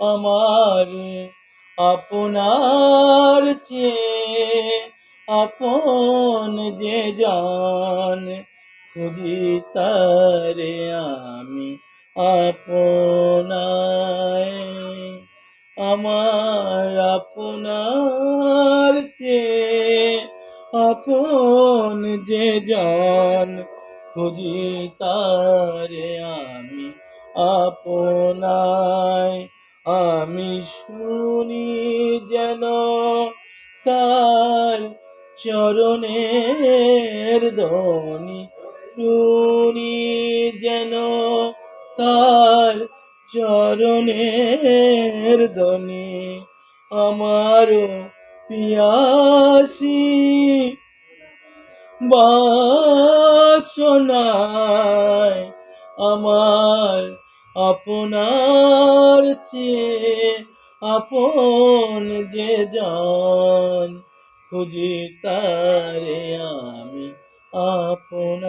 আমার আপনার চেয়ে আপন যে জান খুঁজি তারে আমি আপনায় আমার আপনার আপন যে জান খুঁজি তারে আমি আপনায় আমি শুনি যেন তার চরণের ধ্বনি, শুনি যেন তার চরণের ধ্বনি। আমারও পিয়াসি বাসনায় আমার আপনার চেয়ে আপন যে জন খুঁজি তারে আমি আপন